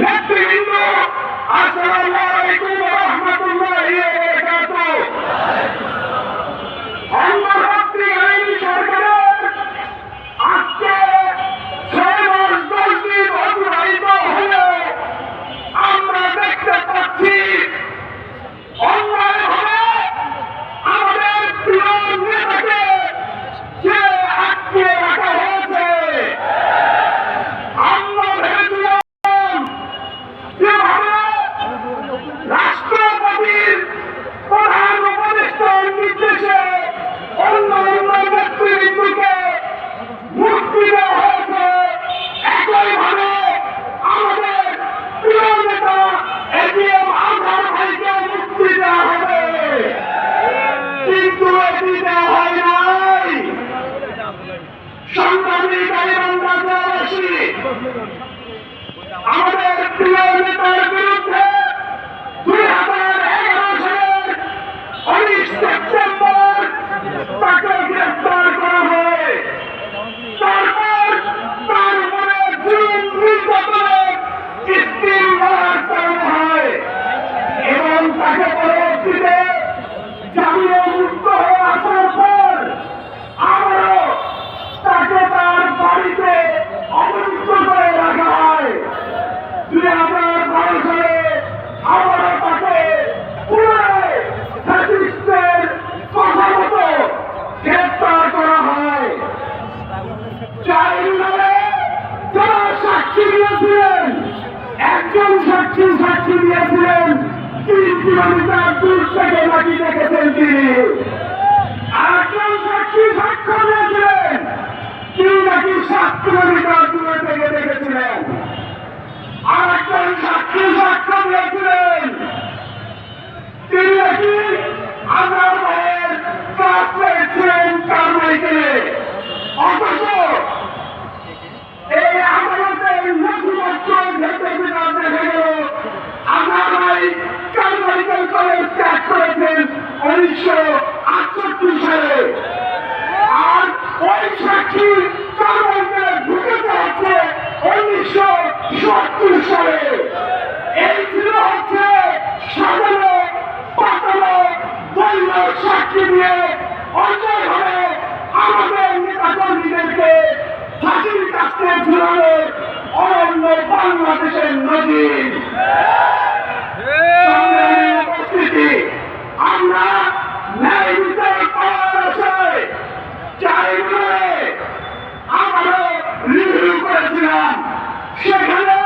নেতৃবৃন্দ আসসালামু আলাইকুম ওয়া রাহমাতুল্লাহি ওয়া বারাকাতুহু আমাদের প্রিয় নেতার বিরুদ্ধে তাকে গ্রেফতার করা তারপর তার উপরে জুলুম নির্যাতনের মারার চালানো হয় এবং তাকে পরবর্তীতে জামিনে মুক্ত হয়ে আসার পর আবারও তাকে তার বাড়িতে অবরুদ্ধ করে রাখা হয় দুই হাজার বারো সালে আবারও তাকে পুনরায় ফ্যাসিস্টের কথা মতো গ্রেপ্তার করা হয় ট্রাইব্যুনালে যারা সাক্ষী দিয়েছিলেন একজন সাক্ষী তিন কিলোমিটার দূর থেকে নাকি দেখেছেন তিনি। আরেকজন সাক্ষী সাক্ষ্য দিয়েছিলেন। তিনি নাকি সাত কিলোমিটার দূরে থেকে দেখেছিলেন আরেকজন সাক্ষী সাক্ষ্য দিয়েছিলেন তিনি নাকি আমার ভাইয়ের ক্লাসমেট ছিলেন কারমাইকেলে অথচ এই আদালতের নথিপত্র ঘেটে বিধান দেখা গেল আমার ভাই কারমাইকেল কলেজ ত্যাগ করেছেন উনিশশো আটষট্টি সালে আর ওই সাক্ষী কারমাইকেলে ঢুকেছে হচ্ছে উনিশশো সত্তর সালে এই ছিল হচ্ছে সাজানো পাতানো দৈন্য সাক্ষী দিয়ে অন্যায়ভাবে আমাদের নেতাকর্মীদেরকে ফাঁসির কাছে ঝুলানোর অরণ্য বাংলাদেশের উপস্থিতি, আমরা ন্যায় বিচার পাওয়ার আশায় ট্রাইব্যুনালে আমারও রিভিউ করেছিলাম। সেখানে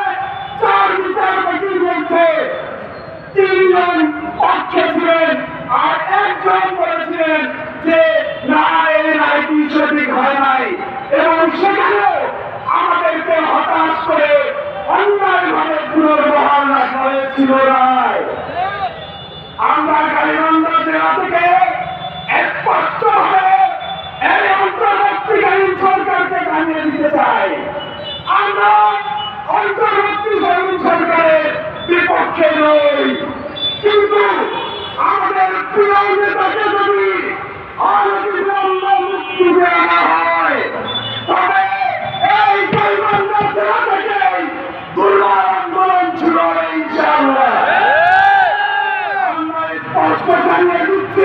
চার বিচারপতির মধ্যে তিনজন পক্ষে ছিলেন আর একজন বলেছিলেন যে, না, এই রায়টি সঠিক হয় নাই। এবং সেখানেও আমাদেরকে হতাশ করে অন্যায়ভাবে পুনর্বহাল রাখা হয়েছিল রায়। আমরা গাইবান্ধা জেলা থেকে স্পষ্টভাবে কিন্তু আমাদের প্রিয় নেতাকে যদি অনবিলম্ব মুক্তি দেওয়া হয় তবে এই আন্দোলন ছিল এই চাল আমরা স্পষ্ট জানিয়ে দিচ্ছি